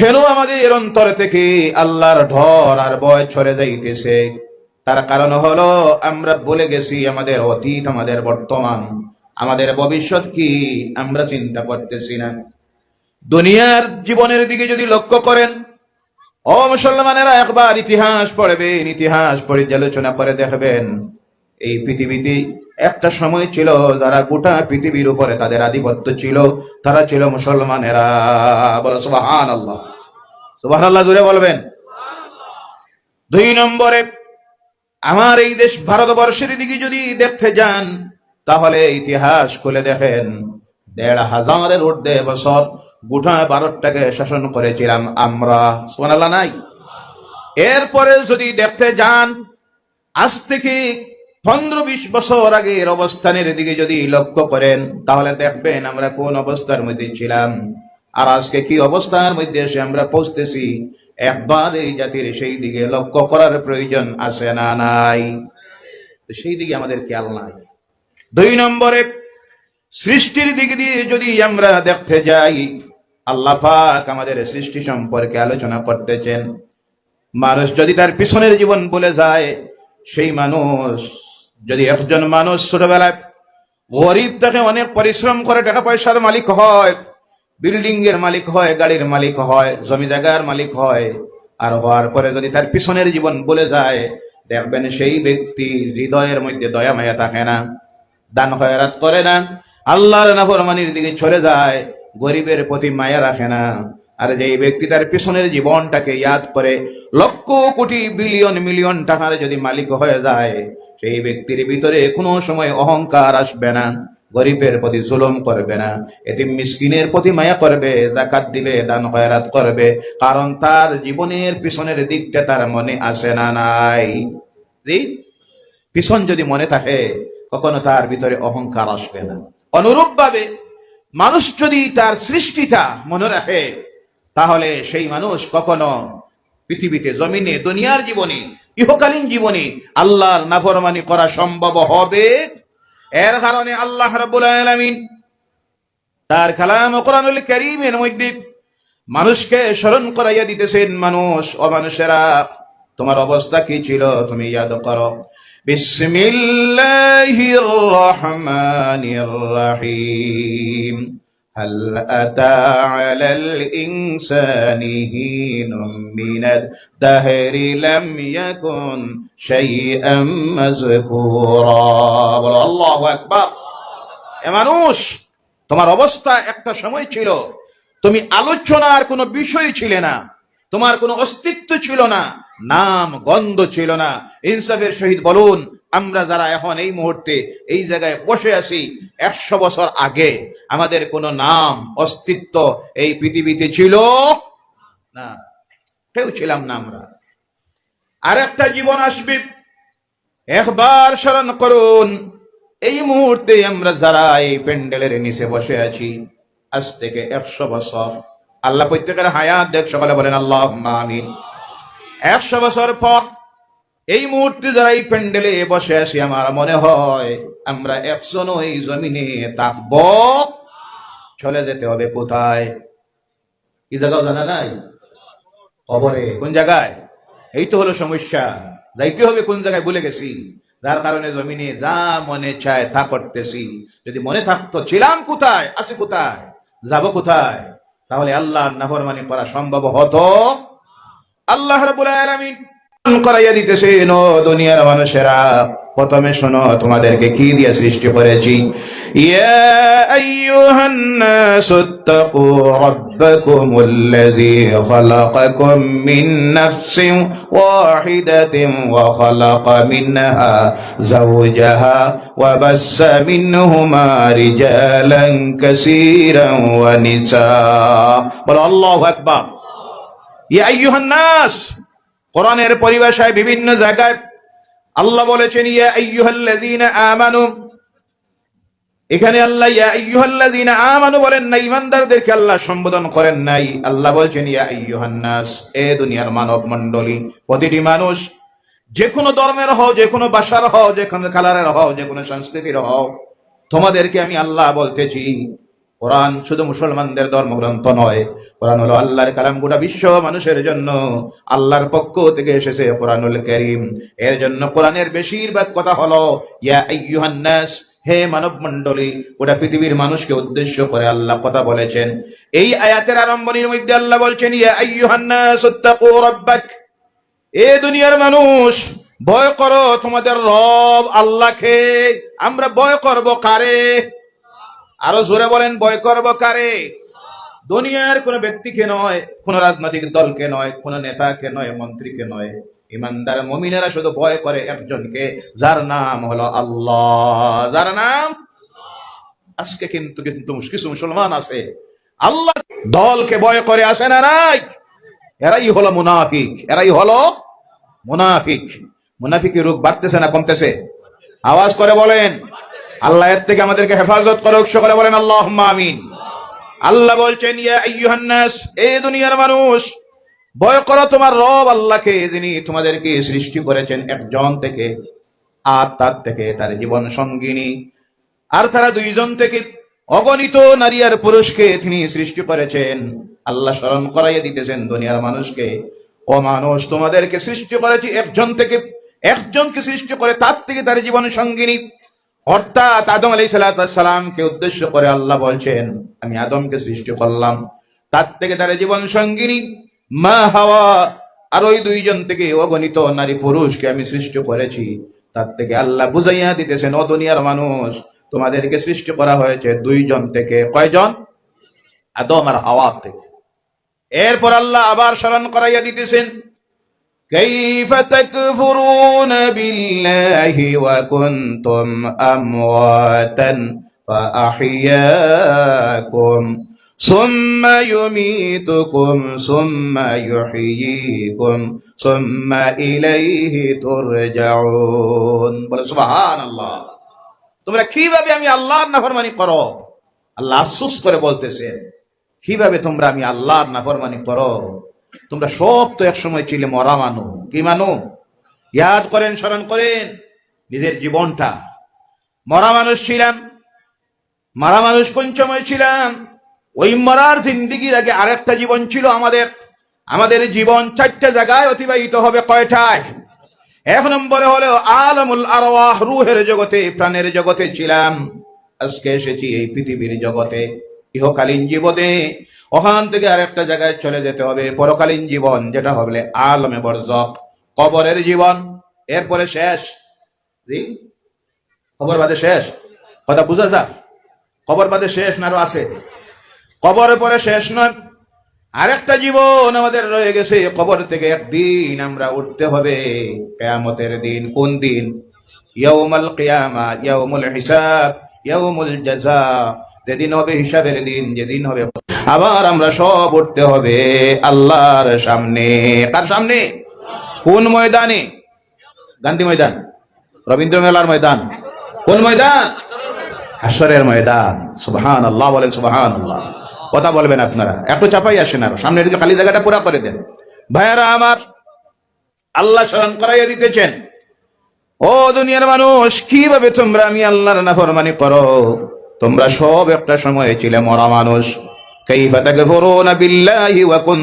কেন আমাদের অন্তর থেকে আল্লাহর ঢর আর বয় ছড়ে যাইতেছে। তার কারণ হলো, আমরা বলে গেছি আমাদের অতীত, আমাদের বর্তমান, আমাদের ভবিষ্যৎ কি আমরা চিন্তা করতেছি না। দুনিয়ার জীবনের দিকে যদি লক্ষ্য করেন, ও মুসলমানেরা একবার ইতিহাস পড়বেন, ইতিহাস পর্যালোচনা করে দেখবেন, এই পৃথিবীতে একটা সময় ছিল যারা গোটা পৃথিবীর উপরে তাদের আধিপত্য ছিল, তারা ছিল মুসলমানেরা। বলো সুবাহান আল্লাহ সুবাহান আল্লাহ জুড়ে বলবেন। দুই নম্বরে, আমার এই দেশ ভারতবর্ষের দিকে যদি দেখতে যান, তাহলে ইতিহাস খুলে দেখেন। দেড় হাজারের বছর ভারতটাকে শাসন করেছিলাম আমরা। নাই? এরপরে যদি দেখতে যান, আজ থেকে পনেরো বিশ বছর আগের অবস্থানের দিকে যদি লক্ষ্য করেন, তাহলে দেখবেন আমরা কোন অবস্থার মধ্যে ছিলাম। আর আজকে কি অবস্থার মধ্যে এসে আমরা পৌঁছতেছি? একবার এই জাতির সেই দিকে লক্ষ্য করার প্রয়োজন আছে না নাই? সেই দিকে আমাদের খেয়াল নাই। দুই নম্বরে, সৃষ্টির দিক দিয়ে যদি আমরা দেখতে যাই, আল্লাহ পাক আমাদের সৃষ্টি সম্পর্কে আলোচনা করতেছেন। মানুষ যদি তার পিছনের জীবন বলে যায়, সেই মানুষ, যদি একজন মানুষ ছোটবেলায় গরিব তাকে অনেক পরিশ্রম করে টাকা পয়সার মালিক হয় বিল্ডিং এর মালিক হয়, গাড়ির মালিক হয়, জমি জায়গার মালিক হয়। আর হওয়ার পরে যদি তার পিছনের জীবন বলে যায়, দেখবেন সেই ব্যক্তি হৃদয়ের মধ্যে দয়া মায়া থাকে না, দান খয়রাত করে না, আল্লাহর নাফরমানির দিকে চলে যায়, গরিবের প্রতি মায়া রাখে না। আর যে ব্যক্তি তার পিছনের জীবনটাকে ইয়াদ করে, লক্ষ কোটি বিলিয়ন মিলিয়ন টাকার যদি মালিক হয়ে যায়, সেই ব্যক্তির ভিতরে কোনো সময় অহংকার আসবে না। গরিবের প্রতি জুলুম করবে না এটি মিসকিনের প্রতি মায়া করবে জাকাত দিবে, দান খয়রাত করবে, কারণ তার জীবনের পিছনের দিকটা তার মনে আসে না, নাই? পিছন যদি মনে থাকে, কখনো তার ভিতরে অহংকার আসবে না অনুরূপ ভাবে মানুষ যদি তার সৃষ্টিটা মনে রাখে, তাহলে সেই মানুষ কখনো পৃথিবীতে, জমিনে, দুনিয়ার জীবনে, ইহকালীন জীবনে আল্লাহর নাফরমানি করা সম্ভব হবে এর কারণে আল্লাহ রাব্বুল আলামিন তার কালাম কোরআনুল কারীমের মধ্যে মানুষকে স্মরণ করাইয়া দিতেছেন, মানুষ, ও মানুষেরা, তোমার অবস্থা কি ছিল? তুমি ইয়াদ করো। বিসমিল্লাহির রহমানির রহিম। هل أتى على الإنسان حين من الدهر لم يكن شيئا مذكورا বলো আল্লাহু আকবার এ মানুষ তোমার অবস্থা একটা সময় ছিল তুমি আলোচনার কোনো বিষয় ছিলে না তোমার কোনো অস্তিত্ব ছিল না, নাম, গন্ধ ছিল না। ইনসাফের সহিত বলুন, আমরা যারা এখন এই মুহূর্তে এই জায়গায় বসে আছি, একশো বছর আগে আমাদের কোনো নাম, অস্তিত্ব এই পৃথিবীতে ছিল না। কেউ ছিলাম না আমরা। আর একটা জীবন আসবে। একবার স্মরণ করুন, এই মুহূর্তে আমরা যারা এই প্যান্ডেলের নিচে বসে আছি, আজ থেকে একশো বছর আল্লাহ প্রত্যেকের হায়াত দেখ, সকালে বলেন আল্লাহ আমিন। একশো বছর পর এই মুহূর্তে যারা এই প্যান্ডেলে বসে আছি, আমার মনে হয় আমরা একজনও এই জমিনে থাকব। চলে যেতে হবে কোথায়? কি জায়গাও জানা নাই? কবরে? কোন জায়গায়? এই তো হলো সমস্যা। যাইতে হবে কোন জায়গায়, ভুলে গেছি। যার কারণে জমিনে যা মনে চায় তা করতেছি। যদি মনে থাকতো, ছিলাম কোথায়? আছে কোথায়? যাব কোথায়? তাহলে আল্লাহ নাফরমানি করা সম্ভব হতো? আল্লাহ রাব্বুল আলামিন করাইয়া দিতেছেন ও দুনিয়ার মানুষেরা। প্রথমে শোনো তোমাদেরকে কি দিয়ে সৃষ্টি করেছি? কোরআনের পরিভাষায় বিভিন্ন জায়গায় আল্লাহ বলেছেন এখানে আল্লাহ, ইয়া আমানু বলেন না আল্লাহ সম্বোধন করেন নাই। আল্লাহ বলছেন, ইয়া এ দুনিয়ার মানব প্রতিটি মানুষ যে কোনো ধর্মের হও যে কোনো ভাষার হও যে কোনো কালারের হও যে কোনো সংস্কৃতির হও, তোমাদেরকে আমি আল্লাহ বলতেছি কোরআন শুধু মুসলমানদের ধর্মগ্রন্থ নয়, কোরআন হলো আল্লাহর কালাম গোটা বিশ্ব মানুষের জন্য, আল্লাহর পক্ষ থেকে এসেছে কোরআনুল করিম। এর জন্য কোরআনের বেশিরভাগ কথা হলো, ইয়া আইয়ুহান নাস, হে মানব মণ্ডলী গোটা পৃথিবীর মানুষকে উদ্দেশ্য করে আল্লাহ কথা বলেছেন। এই আয়াতের আরম্ভণীর মধ্যে আল্লাহ বলছেন, ইয়া আইয়ুহান নাস ইত্তাকু এ দুনিয়ার মানুষ, ভয় করো, তোমাদের রব আল্লাহকে, আমরা ভয় করব কারে? আরও জোরে বলেন, ভয় করব কারে? দুনিয়ার কোন ব্যক্তিকে নয়, কোন রাজনৈতিক দলকে নয়, কোন নেতাকে নয়, মন্ত্রীকে নয়। ইমানদার মমিনেরা শুধু ভয় করে একজনকে, যার নাম হলো আল্লাহ। যার নাম? আজকে কিন্তু কিন্তু কিছু মুসলমান আছে। আল্লাহ দলকে ভয় করে আসে না নাই? এরাই হলো মুনাফিক, এরাই হলো মুনাফিক। মুনাফিকের রূপ বাড়তেছে না কমতেছে? আওয়াজ করে বলেন। আল্লাহ এর থেকে আমাদেরকে হেফাজত করে উৎস করে বলেন আল্লাহ আমিন। আল্লাহ বলছেন, ইয়া এই দুনিয়ার মানুষ, ভয় করো তোমার রব আল্লাহকে, যিনি তোমাদেরকে সৃষ্টি করেছেন একজন থেকে, আর তার থেকে তার জীবন সঙ্গিনী। আর তারা দুইজন থেকে অগণিত নারী আর পুরুষকে তিনি সৃষ্টি করেছেন। আল্লাহ স্মরণ করাইয়া দিতেছেন দুনিয়ার মানুষকে, ও মানুষ, তোমাদেরকে সৃষ্টি করেছি একজন থেকে, একজনকে সৃষ্টি করে তার থেকে তার জীবন সঙ্গিনী। অর্থাৎ আদম আলাই সালামকে উদ্দেশ্য করে আল্লাহ বলছেন, আমি আদমকে সৃষ্টি করলাম। তার থেকে তার জীবন সঙ্গিনী, মা হাওয়া, আর ওই দুইজন থেকে অগণিত নারী পুরুষকে আমি সৃষ্টি করেছি। তার থেকে আল্লাহ বুঝাইয়া দিতেছেন, ও দুনিয়ার মানুষ, তোমাদেরকে সৃষ্টি করা হয়েছে দুইজন থেকে কয়জন? আদম আর হাওয়া থেকে। এরপর আল্লাহ আবার স্মরণ করাইয়া দিতেছেন كيف تكفرون بالله وكنتم أمواتا فأحياكم ثم يميتكم ثم يحييكم ثم إليه ترجعون বলে সুবহান আল্লাহ তোমরা কিভাবে আমি আল্লাহর নাফরমানি করো আল্লাহ আফসোস করে বলতেছেন কিভাবে তোমরা আমি আল্লাহর নাফরমানি করো তোমরা সব তো একসময় ছিলে মরা মানু। কি মানু? ইয়াদ করেন, স্মরণ করেন নিজের জীবনটা। মরা মানুষ ছিলাম, মারা মানুষ সময় ছিলাম। ওই মরার জিন্দিগির আগে আরেকটা জীবন ছিল আমাদের। আমাদের জীবন চারটা জায়গায় অতিবাহিত হবে কয়টায়? এক নম্বরে হলো আলমুল আরওয়াহ, রুহের জগতে, প্রাণের জগতে ছিলাম। আজকে এসেছি এই পৃথিবীর জগতে। ইহকালীন জীবনে ওখান থেকে আরেকটা জায়গায় চলে যেতে হবে, পরকালীন জীবন, যেটা হবে আলমে বরজক, কবরের জীবন। এরপরে শেষ? কবর বাদে শেষ। কথা বুঝা যা কবর বাদে শেষ না আরও আছে? কবরের পরে শেষ নয়। আরেকটা জীবন আমাদের রয়ে গেছে, কবর থেকে একদিন আমরা উঠতে হবে। কেয়ামতের দিন কোন দিন? ইয়াউমাল কিয়ামা, ইয়াউমুল হিসাব, ইয়াউমুল জাযা। যেদিন হবে হিসাবের দিন, যেদিন হবে আবার আমরা সব উঠতে হবে আল্লাহর সামনে। কার সামনে? কোন ময়দানে? গান্ধী ময়দান রবীন্দ্র মেলার ময়দান। কোন ময়দান? হাসরের ময়দান। সুবহান আল্লাহ বলেন সুবহান আল্লাহ কথা বলবেন আপনারা। এত চাপাই আসেন আর। সামনের দিকে খালি জায়গাটা পুরা করে দেন। ভাইয়ারা আমার, আল্লাহ স্মরণ করাইয়া দিতেছেন। ও দুনিয়ার মানুষ, কীভাবে তোমরা আমি আল্লাহর নাফরমানি করো? তোমরা সব একটা সময়ে ছিলে মরা মানুষ।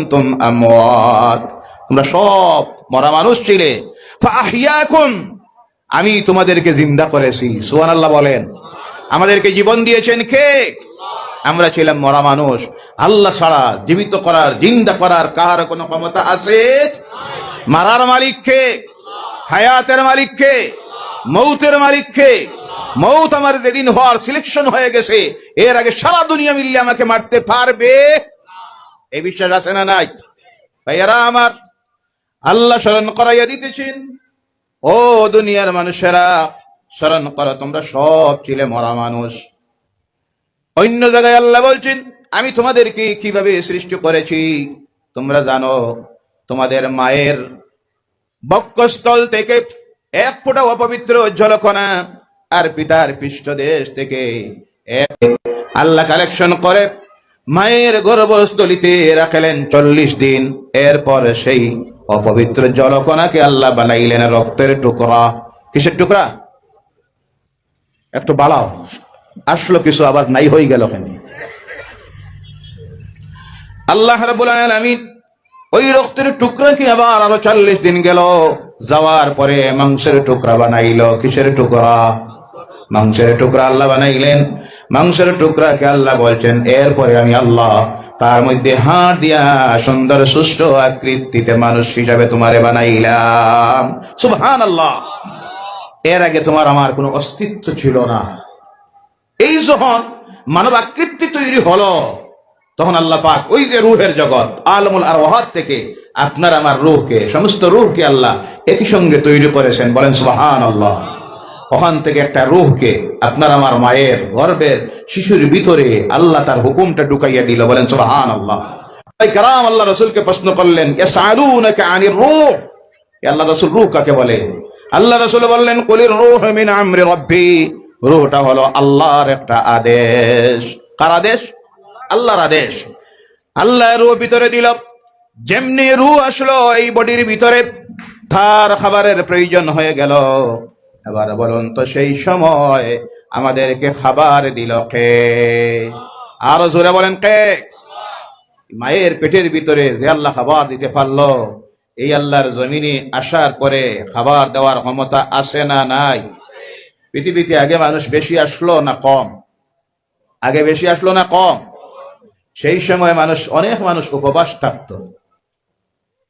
তোমরা সব মরা মানুষ ছিলে। আমি তোমাদেরকে জিন্দা করেছি সুহান আল্লাহ বলেন। আমাদেরকে জীবন দিয়েছেন কে? আমরা ছিলাম মরা মানুষ। আল্লাহ ছাড়া জীবিত করার, জিন্দা করার কার কোনো ক্ষমতা আছে? মারার মালিক কে? হায়াতের মালিক কে? মৌতের মালিক কে? মৌত আমার যেদিন হওয়ার সিলেকশন হয়ে গেছে, এর আগে সারা দুনিয়া মিললে আমাকে মারতে পারবে? এই বিশ্বাস আছে না নাই? ভাইয়ারা আমার, আল্লাহ স্মরণ করাইয়া দিতেছেন। ও দুনিয়ার মানুষেরা, স্মরণ করো, তোমরা সব ছিলে মরা মানুষ। অন্য জায়গায় আল্লাহ বলছেন, আমি তোমাদেরকে কীভাবে সৃষ্টি করেছি? তোমরা জানো, তোমাদের মায়ের বক্ষস্থল থেকে এক ফোঁটা অপবিত্র জলকণা আর পিতার পৃষ্ঠদেশ থেকে আল্লাহ কালেকশন করে মায়ের গর্ভস্থলিতে রাখলেন চল্লিশ দিন। এরপর সেই অপবিত্র জলকণাকে আল্লাহ বানাইলেন রক্তের টুকরা। কিসের টুকরা? একটু বাড়াও। আসলো কিছু, আবার নাই হয়ে গেল কেন? আল্লাহ আলামিন ওই রক্তের টুকরাকে আবার আরও চল্লিশ দিন গেল। যাওয়ার পরে মাংসের টুকরা বানাইলো। কিসের টুকরা? মাংসের টুকরা আল্লাহ বানাইলেন। মাংসের টুকরাকে আল্লাহ বলছেন, এরপরে আমি আল্লাহ তার মধ্যে হাত দিয়া সুন্দর সুষ্ঠ আকৃতিতে মানুষ হিসাবে তোমারে বানাইলাম। সুবহান আল্লাহ এর আগে তোমার আমার কোনো অস্তিত্ব ছিল না। এই যখন মানব আকৃতি তৈরি হলো, তখন আল্লাহ পাক ওই যে রুহের জগৎ, আলমুল আর ওহাদ থেকে আপনার আমার রুহকে, সমস্ত রুহকে আল্লাহ একই সঙ্গে তৈরি করেছেন। বলেন সুবাহান আল্লাহ ওখান থেকে একটা রুহকে আপনার আমার মায়ের গর্বের শিশুর ভিতরে আল্লাহ তার হুকুমটা ঢুকাইয়া দিল, বলেন সুবাহান আল্লাহ কারাম আল্লাহ রসুলকে প্রশ্ন করলেন আনির রূহ? আল্লাহ রসুল রুহ কাকে বলে? আল্লাহ রসুল বললেন, কলির রুহ মিন আমরি রব্বি। রুহটা হলো আল্লাহর একটা আদেশ। কার আদেশ? আল্লাহর আদেশ। আল্লাহ রুহ ভিতরে দিল। যেমনি রু আসলো, এই বডির ভিতরে তার খাবারের প্রয়োজন হয়ে গেল। এবার বলুন তো সেই সময় আমাদেরকে খাবার দিল কে? আরও জোরে বলেন কে? মায়ের পেটের ভিতরে যে আল্লাহ খাবার দিতে পারল, এই আল্লাহর জমিনে আসার পরে খাবার দেওয়ার ক্ষমতা আছে না নাই? পৃথিবীতে আগে মানুষ বেশি আসলো না কম? আগে বেশি আসলো না কম? সেই সময় মানুষ, অনেক মানুষ উপবাস থাকতো।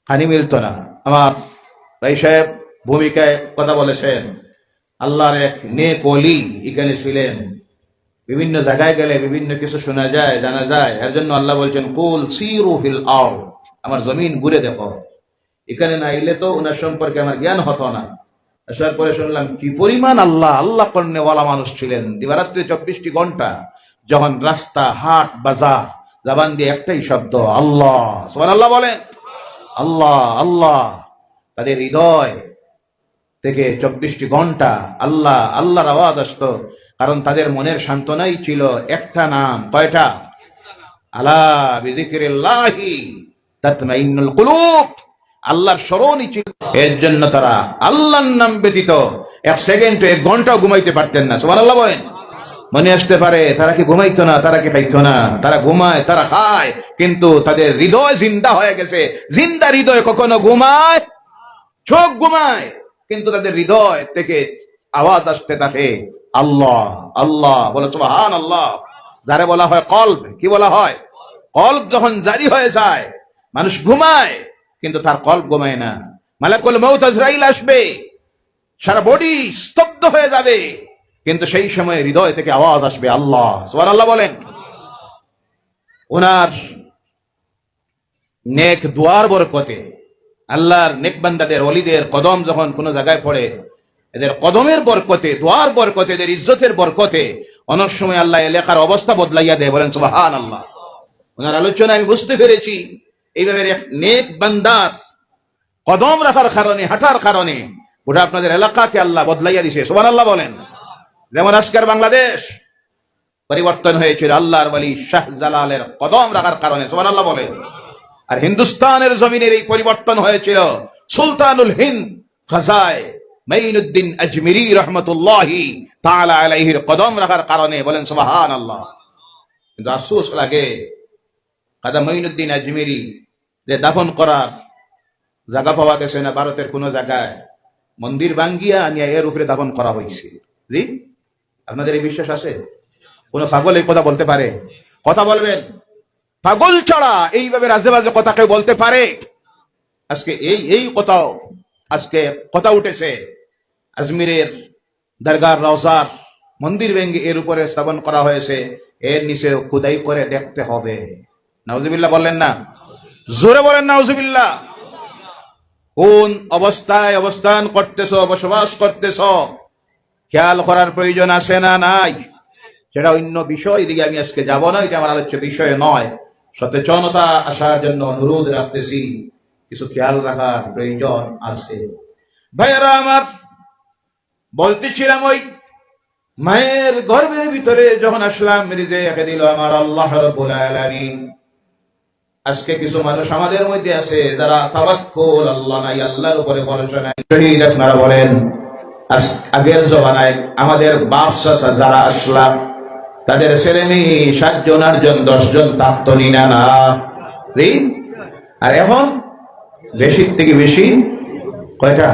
হানি মিলত না। আমার ভাই সাহেব ভূমিকায় কথা বলেছেন। আল্লাহর এক নেক অলি এখানে ছিলেন। বিভিন্ন জায়গায় গেলে বিভিন্ন কিছু শোনা যায়, জানা যায়। এর জন্য আল্লাহ বলছেন, কুল সিরু ফিল আও আমার জমিন ঘুরে দেখো। এখানে না এলে তো ওনার সম্পর্কে আমার জ্ঞান হতো না। আসার পরে শুনলাম, কি পরিমাণ আল্লাহ আল্লাহ কর্ণেওয়ালা মানুষ ছিলেন। দিবারাত্রি চব্বিশটি ঘণ্টা যখন রাস্তা, হাট, বাজার, জাবান দিয়ে একটাই শব্দ, আল্লাহ। সোমান আল্লাহ বলেন, আল্লাহ আল্লাহ। তাদের হৃদয় থেকে চব্বিশটি ঘণ্টা আল্লাহ, আল্লাহর আওয়াজ আসতো। কারণ তাদের মনের সান্ত্বনাই ছিল একটা নাম। কয়টা? আল্লাহর স্মরণই ছিল। এর জন্য তারা আল্লাহর নাম ব্যতীত এক সেকেন্ড, এক ঘন্টাও ঘুমাইতে পারতেন না। সুবহানাল্লাহ বলেন। মনে আসতে পারে, তারা কি ঘুমাইতো না, তারা কি খাইতো না। তারা ঘুমায়, তারা খায়, কিন্তু তাদের হৃদয় জিন্দা হয়ে গেছে। জিন্দা হৃদয় কখনো ঘুমায়, চোখ ঘুমায়। কিন্তু তাদের হৃদয় থেকে আওয়াজ আসতে থাকে, আল্লাহ আল্লাহ, বলে সুবহান আল্লাহ যারে বলা হয় কল্ব, কি বলা হয়? কল্ব যখন জারি হয়ে যায়, মানুষ ঘুমায়, কিন্তু তার কল্ব ঘুমায় না। মালাকুল মৌত আজরাইল আসবে, সারা বডি স্তব্ধ হয়ে যাবে, কিন্তু সেই সময় হৃদয় থেকে আওয়াজ আসবে, আল্লাহ সুবহান আল্লাহ বলেন। ওনার নেক দুয়ার বরকতে আল্লাহর নেকবান্দাদের অলিদের কদম যখন কোনো জায়গায় পড়ে, এদের কদমের বরকতে, দোয়ার বরকতে, এদের ইজ্জতের বরকতে, অনেক সময় আল্লাহ এলাকার অবস্থা বদলাইয়া দেয়, বলেন সুবাহান আল্লাহ ওনার আলোচনা আমি বুঝতে পেরেছি। এইভাবে নেক বান্দার কদম রাখার কারণে, হাঁটার কারণে ওটা আপনাদের এলাকাকে আল্লাহ বদলাইয়া দিছে সুবান আল্লাহ বলেন। যেমন আজকের বাংলাদেশ পরিবর্তন হয়েছিল, আল্লাহর বলি শাহজালালের কদম রাখার কারণে সুবান আল্লাহ বলেন। আর হিন্দুস্তানের জমিনের এই পরিবর্তন হয়েছিল। সুলতানুল হিন্দ খাজায় মাইনুদ্দিন আজমিরি রহমতুল্লাহি তাআলা আলাইহির কদম রাখার কারণে বলেন সুবহান আল্লাহ কিন্তু আফসোস লাগে, কাদা মঈনুদ্দিন আজমিরি যে দাফন করার জায়গা পাওয়া গেছে না, ভারতের কোন জায়গায়। মন্দির ভাঙ্গিয়া আনিয়া এর উপরে দাফন করা হয়েছে। জি? আপনাদের এই বিশ্বাস আছে? কোন পাগল এই কথা বলতে পারে? কথা বলবেন? পাগল ছাড়া এইভাবে রাজে বাজে কথা কেউ বলতে পারে? আজকে এই এই কথা আজকে কথা উঠেছে। আজমিরের দরগার রওজার মন্দির ভেঙ্গে এর উপরে স্থাপন করা হয়েছে। এর নিচে খুদাই করে দেখতে হবে। নাউজুবিল্লাহ বললেন না? জোরে বলেন নাউজুবিল্লাহ। কোন অবস্থায় অবস্থান করতেছ, বসবাস করতেছ? খেয়াল করার প্রয়োজন আছে না নাই? সেটা অন্য বিষয় দিকে আমি আজকে যাব না, এটা আমার আলোচ্য বিষয় নয়। সচেতনতা আসার জন্য অনুরোধ রাখতেছি। কিছু খেয়াল রাখার প্রয়োজন আছে। ভাইয়েরা আমার, বলতেছিলাম ওই মায়ের গর্ভের ভিতরে যখন আসলাম রিজে দিল আমার আল্লাহ আজকে কিছু মানুষ আমাদের মধ্যে আছে যারা তাওয়াক্কুল, আল্লাহ নাই, আল্লাহর উপরে ভরসা নাই। শহীদ আপনারা বলেন আগের জমানায় আমাদের বাপ চাচা যারা আসলাম তাদের ছেলে মেয়ে সাতজন, আটজন, দশজন থাকতো নি। না আর এখন বেশির থেকে বেশি কয়টা?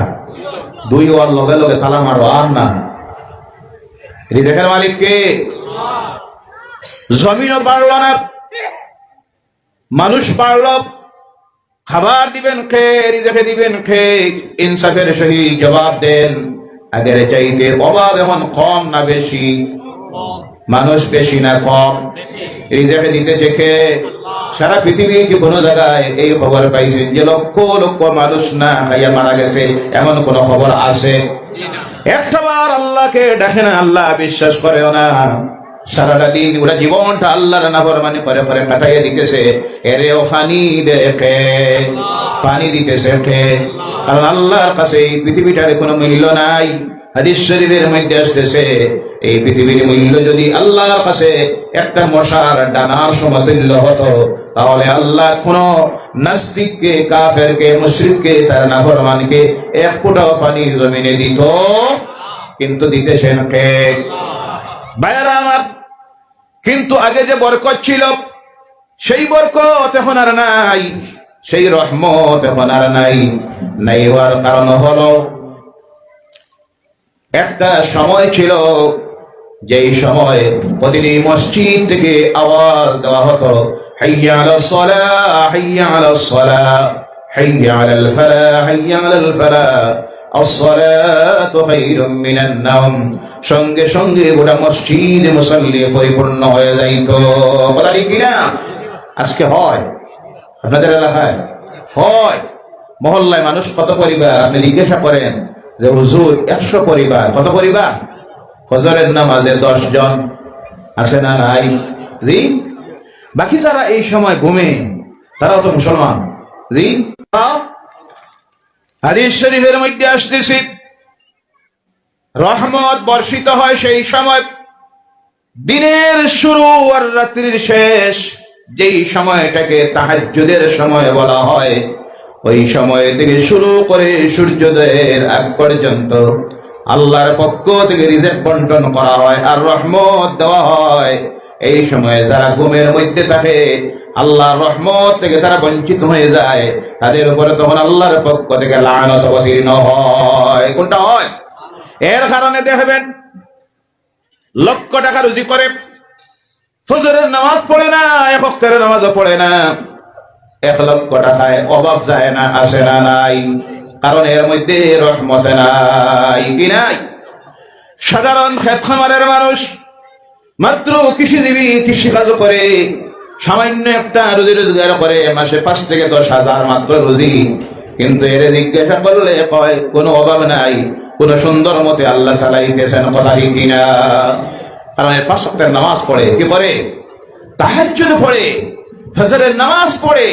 দুই ওয়ার লগে লগে তালা মারো, আর না। রিজেকের মালিক কে জমিনও বাড়ল না। মানুষ বাড়ল খাবার দিবেন খে রিজেকে দিবেন খে ইনসাফের সহি জবাব দেন। আগের চাইতে অভাব এখন কম না বেশি? মানুষ বেশি না কম। রিজেকে দিতেছে খে সারা পৃথিবী কি কোনো জায়গায় এই খবর পাইছেন যে লক্ষ লক্ষ মানুষ না হাইয়া মারা গেছে, এমন কোন খবর আছে? একটা বার আল্লাহকে ডাকে না, আল্লাহ বিশ্বাস করেও না। সারাটা দিন ওরা জীবনটা আল্লাহর নাফরমানি করে করে কাটাইয়া দিতেছে এরে ও পানি দেখে, পানি দিতেছে খে কারণ আল্লাহর কাছে এই পৃথিবীটার কোনো মূল্য নাই। হাদিস শরীফের মধ্যে আসতেছে এই পৃথিবীর মূল্য যদি আল্লাহর কাছে একটা মশার ডানার সমতুল্য হতো, তাহলে আল্লাহ কোন নাস্তিককে, কাফেরকে, মুশরিককে, তার নাফরমানকে এক ফুটাও পানি জমিনে দিত, কিন্তু দিতেছেন কে? ভাইয়ারা, কিন্তু আগে যে বরকত ছিল, সেই বরকত এখন আর নাই, সেই রহমত এখন আর নাই নাই হওয়ার কারণ হলো, একটা সময় ছিল যেই সময় প্রতিটি মসজিদ থেকে আওয়াজ দেওয়া হতো হাইয়া আলাস সালাহ হাইয়া আলাস সালাহ হাইয়া আলাল ফালাহ হাইয়া আলাল ফালাহ الصلاة خير من النوم সঙ্গে সঙ্গে গোটা মসজিদ মুসল্লি পরিপূর্ণ হয়ে যাইত কথা ঠিক কিনা আজকে হয় আপনাদের এলাকায় হয় মহল্লায় মানুষ কত পরিবার আপনি জিজ্ঞাসা করেন যে হুজুর একশো পরিবার কত পরিবার ফজরের নামাজে দশ জন আছে না নাই? জি? বাকি যারা এই সময় ঘুমে, তারাও তো মুসলমান। জি? হাদিস শরীফের মধ্যে আসতেছি, রহমত বর্ষিত হয় সেই সময়। দিনের শুরু আর রাত্রির শেষ, যেই সময়টাকে তাহাজ্জুদের সময় বলা হয়, ওই সময় থেকে শুরু করে সূর্যোদয়ের আগ পর্যন্ত আল্লাহর পক্ষ থেকে রিজেক বন্টন করা হয় আর রহমত দেওয়া হয়। এই সময়ে যারা ঘুমের মধ্যে থাকে, আল্লাহর রহমত থেকে তারা বঞ্চিত হয়ে যায়। তাদের উপরে তখন আল্লাহর পক্ষ থেকে লানত অবতীর্ণ হয়। কোনটা হয়? এর কারণে দেখবেন, লক্ষ টাকা রুজি করে, ফজরের নামাজ পড়ে না, এক নামাজও পড়ে না। এক লক্ষ টাকায় অভাব যায় না, আসে না, নাই। কারণ এর মধ্যে রহমত নাই কি নাই? সাধারণ ক্ষেত খামারের মানুষ মাত্র কৃষিজীবী কৃষিকাজ করে, সামান্য একটা রুজি রোজগার করে, মাসে পাঁচ থেকে দশ হাজার মাত্র রুজি। কিন্তু এর জিজ্ঞাসা করলে কয়, কোনো অভাব নাই, কোন সুন্দর মতে আল্লাহ চালাইতেছেন কথা কিনা? কারণ এর পাঁচ নামাজ পড়ে, কি পড়ে? তাহাজ্জুদ পড়ে, ফজরের নামাজ পড়ে।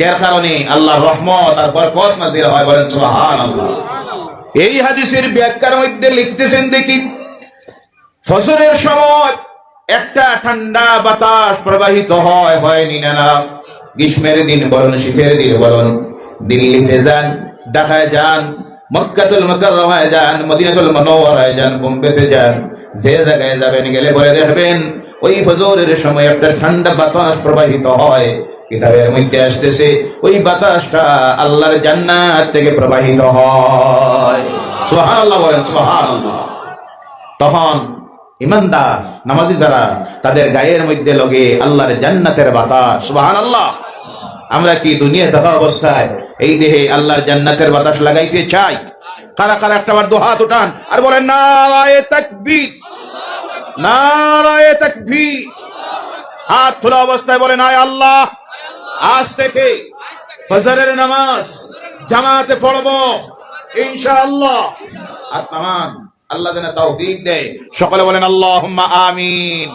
যার কারণে আল্লাহ রহমত আর বরকত নাজির হয় বলেন সুবহানাল্লাহ। এই হাদিসের ব্যাখ্যার মধ্যে লিখতেছেন দেখি, ফজরের সময় একটা ঠান্ডা বাতাস প্রবাহিত হয়, হয়নি না না? গ্রীষ্মের দিন বলুন, শীতের দিন বলুন। দিল্লিতে যান, ঢাকায় যান, মক্কাতুল মুকাররমায় যান, মদিনাতুল মুনাওয়ারায় যান, বোম্বেতে যান। যে জায়গায় যাবেন, গেলে বলে দেখবেন, ওই ফজরের সময় একটা ঠান্ডা বাতাস প্রবাহিত হয়। কিতাবের মধ্যে আসতেছে, ওই বাতাসটা আল্লাহর জান্নাত থেকে প্রবাহিত হয়। সুবহানাল্লাহ বলেন তখন ইমানদার, নামাজি যারা, তাদের গায়ের মধ্যে লগে আল্লাহর জান্নাতের বাতাস। আল্লাহ আমরা কি দুনিয়া দেখা অবস্থায় এই দেহে আল্লাহর জান্নাতের বাতাস লাগাইতে চাই? কারা কারা একটা বার দুহাত উঠান আর বলেন, নারায়ে তাকবীর তাকবীর। হাত খোলা অবস্থায় বলেন, আয় আল্লাহ, আজ থেকে ফজরের নামাজ জামাতে পড়ব, ইনশাআল্লাহ। আর তামাম আল্লাহ যেন তৌফিক দেয়। সকলে বলেন, আল্লাহুম্মা আমিন।